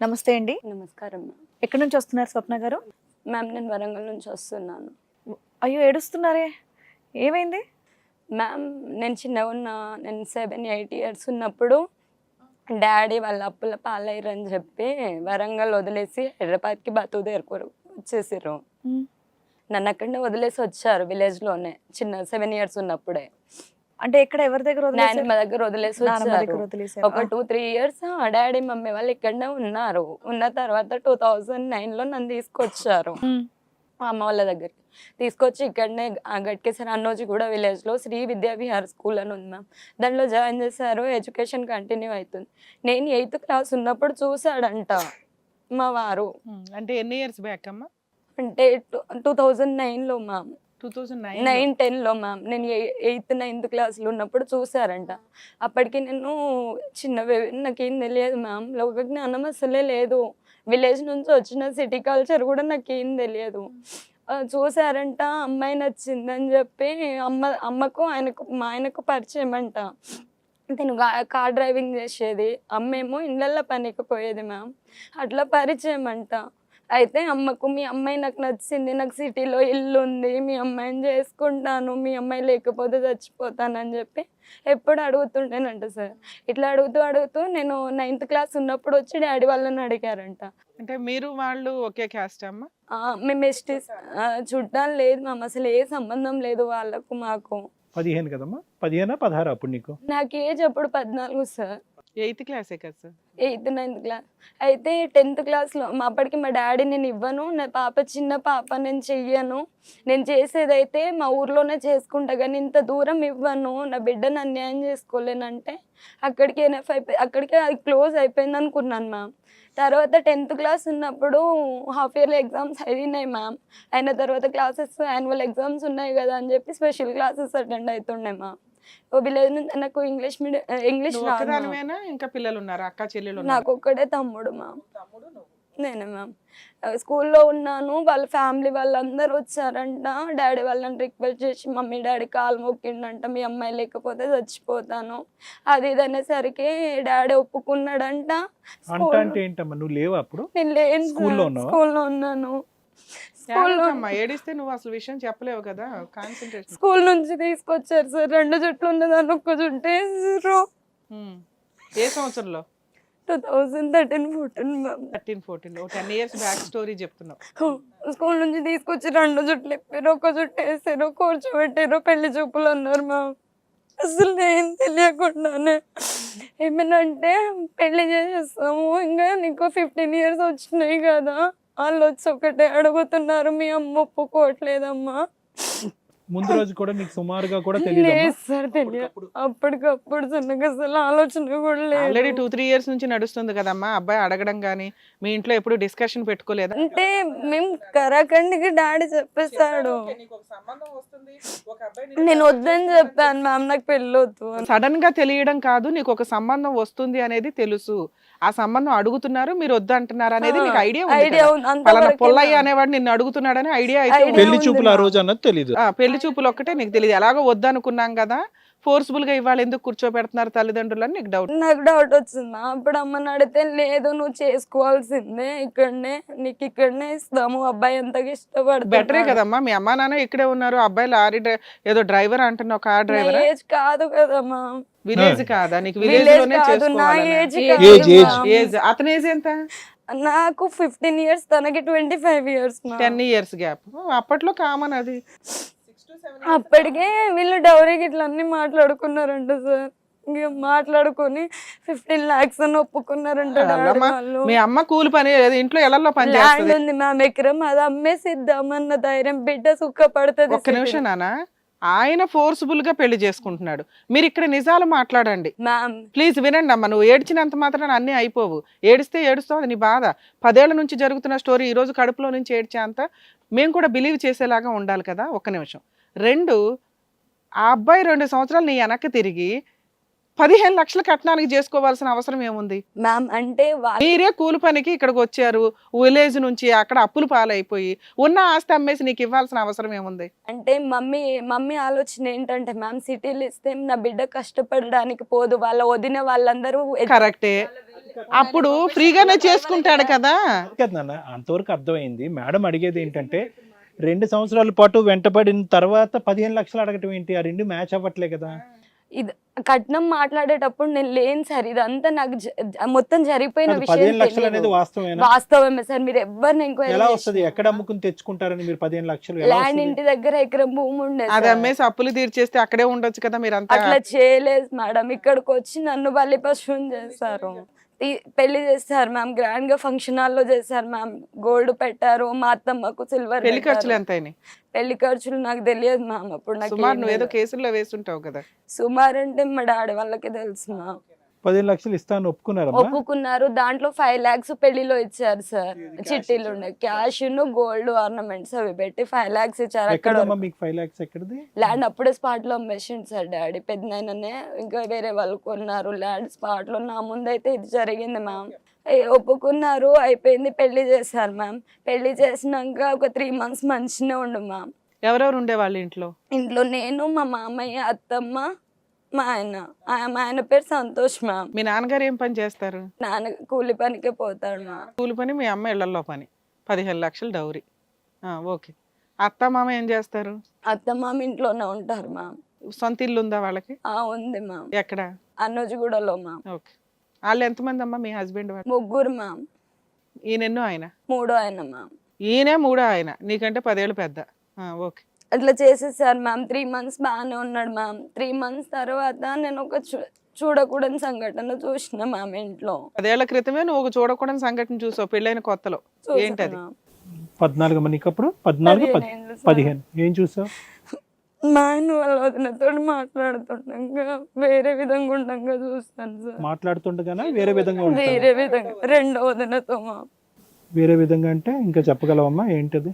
నమస్తే అండి. నమస్కారం ఎక్కడి నుంచి వస్తున్నారు స్వప్న గారు? మ్యామ్ నేను వరంగల్ నుంచి వస్తున్నాను. అయ్యో ఏడుస్తున్నారే? ఏమైంది? మ్యామ్ నేను చిన్నగా ఉన్న నేను సెవెన్ ఎయిట్ ఇయర్స్ ఉన్నప్పుడు డాడీ వాళ్ళ అప్పుల పాలయ్యారని చెప్పి వరంగల్ వదిలేసి హైదరాబాద్కి బతుకు దేరుకోరు వచ్చేసారు నన్ను అక్కడనే వదిలేసి వచ్చారు విలేజ్లోనే చిన్న సెవెన్ ఇయర్స్ ఉన్నప్పుడే. అంటే ఎక్కడ ఎవరి దగ్గర? నాయనమ్మ దగ్గర వదిలేసి వచ్చారు. ఒక two three years daddy mummy వాళ్ళు ఇక్కడనే ఉన్నారు. ఉన్న తర్వాత టూ థౌజండ్ నైన్లో నన్ను తీసుకొచ్చారు. మా అమ్మ వాళ్ళ దగ్గరికి. తీసుకొచ్చి ఇక్కడనే ఆ గట్కేసరి అన్నోజీ కూడా విలేజ్లో శ్రీ విద్యా విహార్ స్కూల్ అని ఉంది మ్యామ్. దాంట్లో జాయిన్ చేశారు. ఎడ్యుకేషన్ కంటిన్యూ అవుతుంది నేను ఎయిత్ క్లాస్ ఉన్నప్పుడు చూశాడంట మా వారు. అంటే ఎన్ని ఇయర్స్ బ్యాక్ అమ్మా? అంటే టూ థౌజండ్ నైన్లో మ్యామ్. నైన్ నైన్ టెన్లో మ్యామ్ నేను ఎయిత్ నైన్త్ క్లాస్లో ఉన్నప్పుడు చూసారంట అప్పటికి నేను చిన్న నాకేం తెలియదు మ్యామ్ లోక జ్ఞానం అసలే లేదు. విలేజ్ నుంచి వచ్చిన సిటీ కల్చర్ కూడా నాకేం తెలియదు. చూసారంట అమ్మాయి నచ్చిందని చెప్పి అమ్మ అమ్మకు ఆయనకు మా ఆయనకు పరిచయం అంట. నేను కార్ డ్రైవింగ్ చేసేది. అమ్మేమో ఇళ్ళల్లో పనికి పోయేది మ్యామ్ అట్లా పరిచయం అంట. అయితే అమ్మకు మీ అమ్మాయి నాకు నచ్చింది నాకు సిటీలో ఇల్లు ఉంది మీ అమ్మాయిని చేసుకుంటాను మీ అమ్మాయి లేకపోతే చచ్చిపోతానని చెప్పి ఎప్పుడు అడుగుతుండేనంట సార్. ఇట్లా అడుగుతూ అడుగుతూ నేను నైన్త్ క్లాస్ ఉన్నప్పుడు వచ్చి డాడీ వాళ్ళని అడిగారంట. అంటే మీరు వాళ్ళు ఒకే క్యాస్ట్ అమ్మా? ఆ, మేము ఎస్టీస్ చుట్టాలు లేదు మామ అసలు ఏ సంబంధం లేదు వాళ్ళకు మాకు. పదిహేను కదమ్మా? పదిహేనా పదహారు అప్పుడు నీకు? నాకు ఏజ్ అప్పుడు పద్నాలుగు సార్. ఎయిత్ క్లాసే కదా సార్? ఎయిత్ నైన్త్ క్లాస్ అయితే టెన్త్ క్లాస్లో మా అప్పటికి మా డాడీ నేను ఇవ్వను నా పాప చిన్న పాప నేను చెయ్యను. నేను చేసేదైతే మా ఊర్లోనే చేసుకుంటా కానీ ఇంత దూరం ఇవ్వను. నా బిడ్డను అన్యాయం చేసుకోలేనంటే అక్కడికి ఎన్ఎఫ్ అయిపోయి అక్కడికే అది క్లోజ్ అయిపోయింది అనుకున్నాను మ్యామ్. తర్వాత టెన్త్ క్లాస్ ఉన్నప్పుడు హాఫ్ ఇయర్లీ ఎగ్జామ్స్ అయినాయి మ్యామ్. అయిన తర్వాత క్లాసెస్ యాన్యువల్ ఎగ్జామ్స్ ఉన్నాయి కదా అని చెప్పి స్పెషల్ క్లాసెస్ అటెండ్ అవుతుండే మ్యామ్. ఓ నుంచి నాకు ఇంగ్లీష్ మీడియం ఇంగ్లీష్ రాదు ఇంకా పిల్లలు ఉన్నారు అక్క చెల్లెలు ఉన్నారు? నాకు ఒక్కడే తమ్ముడు మ్యామ్ నేనే మ్యామ్. స్కూల్లో ఉన్నాను వాళ్ళ ఫ్యామిలీ వాళ్ళందరూ వచ్చారంట. డాడీ వాళ్ళని రిక్వెస్ట్ చేసి మమ్మీ డాడీ కాలు మొక్కిండంట. మీ అమ్మాయి లేకపోతే చచ్చిపోతాను. అది ఇది అనేసరికి డాడీ ఒప్పుకున్నాడంట. అంట స్కూల్ అంటే ఏంటమ్మా? నువ్వు లేవు అప్పుడు? నేను లేను? స్కూల్లో ఉన్నాను. స్కూల్లో ఏడిస్తే నువ్వు అసలు విషయం చెప్పలేవు కదా? కాన్సన్ట్రేషన్ స్కూల్ నుంచి తీసుకొచ్చారు సార్. రెండు జుట్లు ఉన్నదాన్ని ఒక్క జుట్టు ఏ సంవత్సరంలో? Two thousand thirteen fourteen thirteen fourteen. Ten years back story చెప్తున్నావు. స్కూల్ నుంచి తీసుకొచ్చి రెండు జుట్లు ఇప్పారు ఒక జుట్టు వేసారు కూర్చోబెట్టారు పెళ్ళి చూపులు అన్నారు మా అసలు ఏం తెలియకుండానే ఏమైనా అంటే పెళ్ళి చేసేస్తాము ఇంకా నీకు ఫిఫ్టీన్ ఇయర్స్ వచ్చినాయి కదా. వాళ్ళు వచ్చి ఒకటే అడుగుతున్నారు మీ అమ్మ ఒప్పుకోవట్లేదమ్మా. ముందు రోజు కూడా నీకు సుమారుగా కూడా తెలియదు సార్ తెలియదు అప్పటికప్పుడు. చిన్నగా అసలు ఆలోచన కూడా ఆల్రెడీ లేదు టూ త్రీ ఇయర్స్ నుంచి నడుస్తుంది కదమ్మా అబ్బాయి అడగడం కానీ మీ ఇంట్లో ఎప్పుడు డిస్కషన్ పెట్టుకోలేదా? అంటే మేము కరాఖండికి డాడీ చెప్పేస్తాడు నేను వద్దని చెప్పాను. మ్యామ్ నాకు పెళ్ళి వద్దు అని. సడన్గా తెలియడం కాదు నీకు ఒక సంబంధం వస్తుంది అనేది తెలుసు. ఆ సంబంధం అడుగుతున్నారు మీరు వద్దు అంటున్నారు అనేది నీకు ఐడియా ఐడియా పొల్లయ్య. అనేవాడు నిన్ను అడుగుతున్నాడని ఐడియా అయితే. పెళ్ళి చూపులు ఆ. రోజు అన్నది తెలీదు ఆ, పెళ్ళి చూపులు ఒక్కటే నీకు తెలియదు ఎలాగో వద్దనుకున్నాం కదా ఫోర్స్ఫుల్గా ఇవాళ ఎందుకు కూర్చోబెడుతున్నారు తల్లిదండ్రులు అని నీకు డౌట్ నాకు డౌట్ వచ్చింది. అప్పుడు అమ్మని అడిగితే లేదు నువ్వు చేసుకోవాల్సిందే. ఇక్కడనే నీకు ఇక్కడనే ఇస్తాము. అబ్బాయి ఎంతగా బెటరే ఇష్టపడతాడు కదమ్మా. మీ అమ్మా నాన్న ఇక్కడే ఉన్నారు. అబ్బాయి లారీ డ్రై- ఏదో డ్రైవర్ అంటున్నావు కార్ డ్రైవర్? ఏజ్ కాదు కదమ్మా. విలేజ్ కాదా? నీకు విలేజ్ విలేజ్లోనే కాదు నా చేసుకోవాలనా? ఏజ్ Age, కాదు age. ma'am. ఏజ్. అతని ఏజ్ ఎంత? నాకు ఫిఫ్టీన్ ఇయర్స్ తనకి twenty five years ten years gap. అప్పట్లో కామన్ అది. అప్పటికే వీళ్ళు డౌరీకి ఇట్లా అన్ని మాట్లాడుకున్నారంట సార్. మాట్లాడుకొని ఫిఫ్టీన్ లాక్స్ అని ఒప్పుకున్నారంట మీ అమ్మ కూలి పని లేదు ఇంట్లో ఎలలో పని ల్యాండ్ ఉంది మ్యామ్ ఎకరం అది అమ్మేసిద్దామన్న ధైర్యం బిడ్డ సుఖపడుతుంది ఒక్క నిమిషం నాన్న ఆయన ఫోర్స్ఫుల్గా పెళ్ళి చేసుకుంటున్నాడు. మీరు ఇక్కడ నిజాలు మాట్లాడండి. ప్లీజ్ వినండి అమ్మ నువ్వు ఏడ్చినంత మాత్రం అన్నీ అయిపోవు. ఏడిస్తే ఏడుస్తావు అది నీ బాధ. పదేళ్ళ నుంచి జరుగుతున్న స్టోరీ ఈ రోజు కడుపులో నుంచి ఏడ్చేంత మేము కూడా బిలీవ్ చేసేలాగా ఉండాలి కదా ఒక్క నిమిషం. రెండు ఆ అబ్బాయి రెండు సంవత్సరాలు నీ వెనక్కి తిరిగి పదిహేను లక్షల కట్నానికి చేసుకోవాల్సిన అవసరం ఏముంది? మ్యామ్ అంటే మీరే కూలి పనికి ఇక్కడికి వచ్చారు విలేజ్ నుంచి అక్కడ అప్పులు పాలైపోయి ఉన్న ఆస్తి అమ్మేసి నీకు ఇవ్వాల్సిన అవసరం ఏముంది? అంటే మమ్మీ మమ్మీ ఆలోచన ఏంటంటే మ్యామ్ సిటీలు ఇస్తే నా బిడ్డ కష్టపడడానికి పోదు వాళ్ళ వదిన వాళ్ళందరూ ఎ- కరెక్టే. అప్పుడు ఫ్రీగానే చేసుకుంటాడు కదా. కదా నాన్న అంతవరకు అర్థమైంది. మేడం అడిగేది ఏంటంటే రెండు సంవత్సరాల పాటు వెంటబడిన తర్వాత పదిహేను లక్షలు అడగటం ఏంటి? ఆ రెండు మ్యాచ్ అవ్వట్లే కదా. ఇది కట్నం మాట్లాడేటప్పుడు నేను లేను సార్. ఇదంతా నాకు మొత్తం జరిగిపోయిన విషయం వాస్తవమే సార్. మీరు ఎవరిని ఎంక్వైరీ ఎలా వస్తది? ఎక్కడ అమ్ముకుని తెచ్చుకుంటారని మీరు పదిహేను లక్షలు? ఎలా ల్యాండ్? ఇంటి దగ్గర ఎకరం భూమి ఉండే అది. అమ్మేసి అప్పులు తీర్చేస్తే అక్కడే ఉండొచ్చు కదా మీరంతా. అట్లా చేయలేదు మేడం. ఇక్కడికి వచ్చి నన్ను బలి పశువుని చేస్తారు. పెళ్ళి చేస్తారు మ్యామ్. గ్రాండ్గా ఫంక్షన్ హాల్లో చేస్తారు మ్యామ్. గోల్డ్ పెట్టారు. మా అత్తమ్మకు సిల్వర్ పెళ్ళి ఖర్చులు ఎంత పెళ్ళి ఖర్చులు నాకు తెలియదు మ్యామ్. అప్పుడు నాకు సుమారు ఏం నువ్వు ఏదో. కేసుల్లో వేస్తుంటావు కదా. సుమారు అంటే మా డాడీ వాళ్ళకి తెలుసు మ్యామ్. పదిహేను లక్షలు ఇస్తాను ఒప్పుకున్నారమ్మా? ఒప్పుకున్నారు. దాంట్లో ఫైవ్ లాక్స్ పెళ్ళిలో ఇచ్చారు సార్. చిట్టీలు క్యాష్ గోల్డ్ ఆర్నమెంట్స్ అవి పెట్టి ఫైవ్ లాక్స్ ఇచ్చారు. అక్కడ మీకు ఫైవ్ లాక్స్ ఎక్కడది? ల్యాండ్ అప్పుడే స్పాట్లో అమ్మేసిండు సార్ డాడీ. పెద్దనైనానే ఇంకా వేరే వాళ్ళు కొన్నారు. ల్యాండ్ స్పాట్లో నా ముందైతే ఇది జరిగింది మ్యామ్ ఒప్పుకున్నారు. అయిపోయింది. పెళ్ళి చేశారు మ్యామ్ పెళ్ళి చేసినాక ఒక త్రీ మంత్స్ మంచిగానే ఉండు మ్యామ్ ఎవరెవరు ఉండేవాళ్ళు ఇంట్లో? ఇంట్లో నేను మా మామయ్య అత్తమ్మ మా ఆయన ఆ- మా ఆయన పేరు సంతోష్ మ్యామ్. మీ నాన్నగారు ఏం పని చేస్తారు? నాన్న కూలి పనికే పోతాడు మ్యామ్. కూలి పని మీ అమ్మ ఇళ్ళలో పని. పదిహేను లక్షలు డౌరీ. ఆ, ఓకే. అత్త మామ ఏం చేస్తారు? అత్త మామ ఇంట్లోనే ఉంటారు మ్యామ్. సొంత ఇల్లు ఉందా వాళ్ళకి? ఆ ఉంది మ్యామ్. ఎక్కడ? అన్నోజిగూడలో మ్యామ్. ఓకే. వాళ్ళు ఎంతమంది అమ్మా? మీ హస్బెండ్ వాళ్ళు? ముగ్గురు మ్యామ్. ఈయనెన్నో ఆయన? మూడో ఆయన మ్యామ్. ఈయనే మూడో ఆయన. నీకంటే పదేళ్ళు పెద్ద. ఆ, ఓకే. అట్లా చేసేసారు మ్యామ్. త్రీ మంత్స్ బాగానే ఉన్నాడు మ్యామ్. త్రీ మంత్స్ తర్వాత నేను ఒక చూ- చూడకూడని సంఘటన చూసిన మ్యామ్ ఇంట్లో. పదేళ్ళ క్రితమే నువ్వు ఒక చూడకూడని సంఘటన చూసావు పెళ్ళైన కొత్తలో. ఏంటది? పద్నాలుగు అమ్మా నీకు అప్పుడు పద్నాలుగు పది- పదిహేను ఏం చూసావు? మా ఆయన వాళ్ళ వదినతో మాట్లాడుతుండగా వేరే విధంగా ఉండగా చూస్తాను సార్. మాట్లాడుతుండగానే వేరే విధంగా ఉంటారు వేరే విధంగా రెండో వదినతో మా వేరే విధంగా అంటే ఇంకా చెప్పగలవమ్మా? ఏంటది?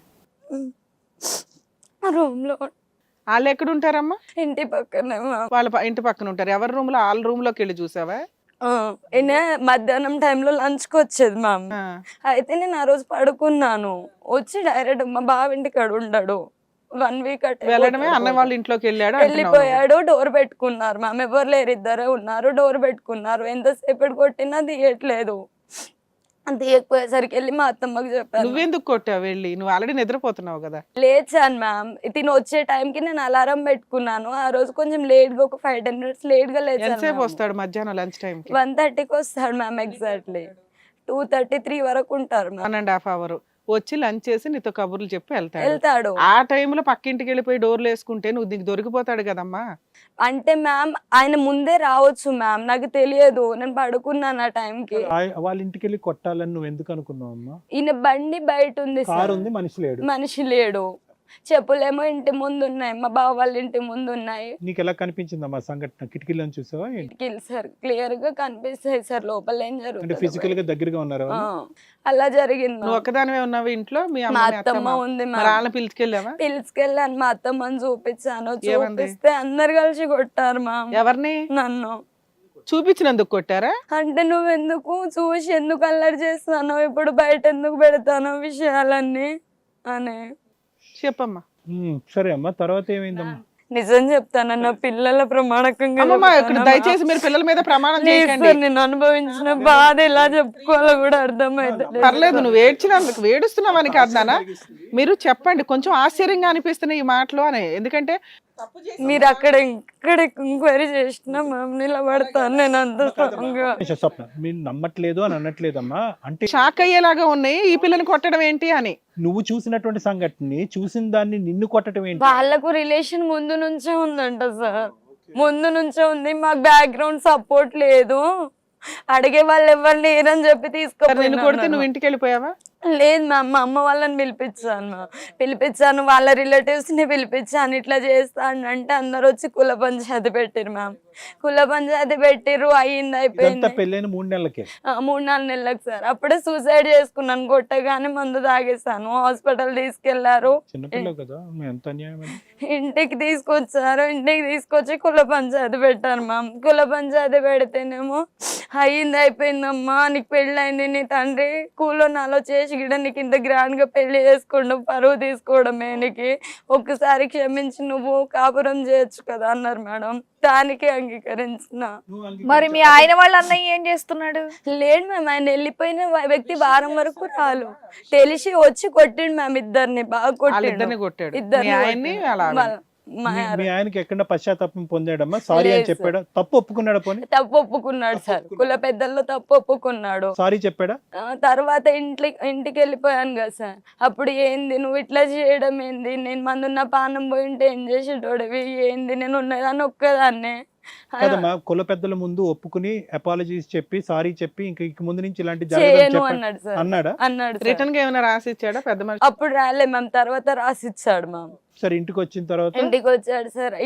రూమ్లో వాళ్ళు ఎక్కడ ఉంటారమ్మా ఇంటి పక్కనే మా వాళ్ళ ప- ఇంటి పక్కన ఉంటారు. ఎవరి రూమ్లో వాళ్ళ రూమ్లోకి వెళ్ళి చూసావా? ఈయన మధ్యాహ్నం టైంలో లంచ్కి వచ్చేది ఆ, అయితే నేను ఆ రోజు పడుకున్నాను. వచ్చి డైరెక్ట్ మా బావ ఇంటికాడ ఉండడు. వన్ వీక్ వెళ్ళడమే. అన్న వాళ్ళ ఇంట్లోకి వెళ్ళాడు? అంటున్నావు నువ్వు. వెళ్ళిపోయాడు డోర్ పెట్టుకున్నారు. మ్యామ్ ఎవరు లేరు ఇద్దరే ఉన్నారు డోర్ పెట్టుకున్నారు. ఎంతసేపటి కొట్టినా తీయట్లేదు. తీయకపోయేసరికి వెళ్ళి మా అత్తమ్మకి చెప్పాను. నువ్వెందుకు కొట్టావు వెళ్ళి? నువ్వు ఆల్రెడీ నిద్రపోతున్నావు కదా. లేచాను మ్యామ్. తిని వచ్చే టైంకి నేను అలారం పెట్టుకున్నాను. ఆ రోజు కొంచెం లేట్గా ఒక ఫైవ్ టెన్ మినిట్స్ లేట్గా ఎంతసేపు లేచాను వస్తాడు మధ్యాహ్నం లంచ్ టైం కి వన్ థర్టీకి వస్తాడు ma'am exactly. Two thirty three వరకు ఉంటారు ma'am. One and half hour. వచ్చి లంచ్ చేసి నీతో కబుర్లు చెప్పి వెళ్తాడు. వెళ్తాడు. ఆ టైంలో పక్కింటికి వెళ్ళిపోయి డోర్లు వేసుకుంటే నువ్వు నీకు దొరికిపోతాడు కదమ్మా. అంటే మ్యామ్ ఆయన ముందే రావచ్చు మ్యామ్. నాకు తెలియదు. నేను పడుకున్నాను ఆ టైంకి. వాళ్ళ ఇంటికి వెళ్ళి కొట్టాలని నువ్వు ఎందుకు అనుకున్నావు అమ్మా? ఈయన బండి బయట ఉంది కారు ఉంది మనిషి లేడు. మనిషి లేడు. చెప్పులేమో ఇంటి ముందు ఉన్నాయి మా బావ వాళ్ళ ఇంటి ముందు ఉన్నాయి నీకు ఎలా కనిపించిందమ్మా సంఘటన? కిటికీలను చూసావా? కిటికీలు సార్ క్లియర్గా కనిపిస్తాయి సార్ లోపల ఏం జరుగుతుంది ఫిజికల్గా దగ్గరగా ఉన్నారు ఆ, అలా జరిగింది. నువ్వు. ఒక్కదానివే ఉన్నావు ఇంట్లో? మీ మా అమ్మ మీ అత్తమ్మ ఉంది వాళ్ళని పిలుచుకెళ్ళావా? పిలుచుకెళ్ళాను మా అత్తమ్మని చూపించాను? చూపిస్తే అందరు కలిసి కొట్టారు మా ఎవరిని? నన్ను. చూపించినందుకు కొట్టారా? అంటే నువ్వెందుకు? చూసి ఎందుకు అల్లరి చేస్తానో ఇప్పుడు బయట ఎందుకు పెడతానో విషయాలన్నీ అని. చెప్పమ్మా. ఉమ్, సరే అమ్మా తర్వాత ఏమైందమ్మా? నిజం చెప్తానన్న పిల్లల ప్రమాణకంగా అమ్మమ్మ ఇక్కడ. దయచేసి మీరు పిల్లల మీద ప్రమాణం లేదు చేయకండి. సార్, నేను అనుభవించిన బాధ ఎలా చెప్పుకోవాలో కూడా అర్థమైతే పర్లేదు నువ్వు ఏడ్చినందుకు ఏడుస్తున్నావని కాదు నాన్న. మీరు చెప్పండి కొంచెం ఆశ్చర్యంగా అనిపిస్తున్నాయి ఈ మాటలు అని. ఎందుకంటే మీరు అక్కడ ఇక్కడ ఎంక్వైరీ చేసినా మ్యామ్ నిలబడతాను నేను అంత స్వప్న. మీరు నమ్మట్లేదు అని అనట్లేదమ్మా. అంటే షాక్ అయ్యేలాగా ఉన్నాయి. ఈ పిల్లని కొట్టడం ఏంటి అని. నువ్వు చూసినటువంటి సంఘటనని చూసిన దాన్ని నిన్ను కొట్టడం ఏంటి? వాళ్ళకు రిలేషన్ ముందు నుంచే ఉందంట సార్ ముందు నుంచే ఉంది. మాకు బ్యాక్గ్రౌండ్ సపోర్ట్ లేదు. అడిగే వాళ్ళు ఎవరు లేరని చెప్పి నిన్ను కొడితే నువ్వు ఇంటికి వెళ్ళిపోయావా? లేదు మ్యామ్ మా అమ్మ వాళ్ళని పిలిపించాను. మ్యామ్ పిలిపించాను వాళ్ళ రిలేటివ్స్ని పిలిపించాను ఇట్లా చేస్తాను అంటే అందరు వచ్చి కుల పంచాయతీ పెట్టిరు మ్యామ్. కుల పంచాయతీ పెట్టిర్రు అయ్యింది ఇదంతా అయిపోయింది. పెళ్ళైన మూడు నెలలకే. మూడు నాలుగు నెలలకు సార్. అప్పుడే సూసైడ్ చేసుకున్నాను కొట్టగానే మందు తాగేస్తాను హాస్పిటల్ తీసుకెళ్ళారు. ఇంటికి తీసుకొచ్చారు ఇంటికి తీసుకొచ్చి కుల పంచాయతీ పెట్టారు మ్యామ్. కుల పంచాయతీ పెడితేనేమో అయ్యింది అయిపోయిందమ్మా. నీకు పెళ్ళి అయింది నీ తండ్రి కూలో నాలో చేసి గిడ నీకు ఇంత గ్రాండ్గా పెళ్ళి చేసుకోవడం పరువు తీసుకోవడమే నీకు. ఒక్కసారి క్షమించి నువ్వు కాపురం చేయొచ్చు కదా అన్నారు మేడం. దానికి అంగీకరించిన. మరి మీ ఆయన వాళ్ళ అన్నయ్య ఏం చేస్తున్నాడు? లేడు మ్యామ్ ఆయన వెళ్ళిపోయిన వ్యక్తి వారం వరకు రాలు. తెలిసి వచ్చి కొట్టిండు మ్యామ్ ఇద్దరిని బాగా కొట్టిండు. కొట్టాడు. మీ ఆయనకి ఎక్కడ పశ్చాత్తాపం పొందాడమ్మా? సారీ అని చెప్పాడా? తప్పు ఒప్పుకున్నాడా పోనీ? తప్పు ఒప్పుకున్నాడు సార్. కుల పెద్దల్లో తప్పు ఒప్పుకున్నాడు సారీ చెప్పాడా? ఆ, తర్వాత ఇంటి ఇంటికి వెళ్ళిపోయాను కదా సార్. అప్పుడు ఏంది నువ్వు ఇట్లా చేయడం ఏంది? నేను మందున్న పానం పోయి ఉంటే ఏం చేసేటోడివి? ఏంది నేను ఉన్నదాన్ని ఒక్కదాన్నే. కదమ్మా కుల పెద్దల ముందు ఒప్పుకుని అపాలజీస్ చెప్పి సారీ చెప్పి ఇంక ఇంక ముందు నుంచి ఇలాంటి అన్నాడు సార్. అన్నాడా. రిటర్న్గా ఏమైనా రాసి ఇచ్చాడా పెద్ద అప్పుడు రాలే మ్యామ్ తర్వాత రాసిచ్చాడు మ్యామ్. సరే ఇంటికి వచ్చిన తర్వాత ఇంటికి వచ్చాడు సార్.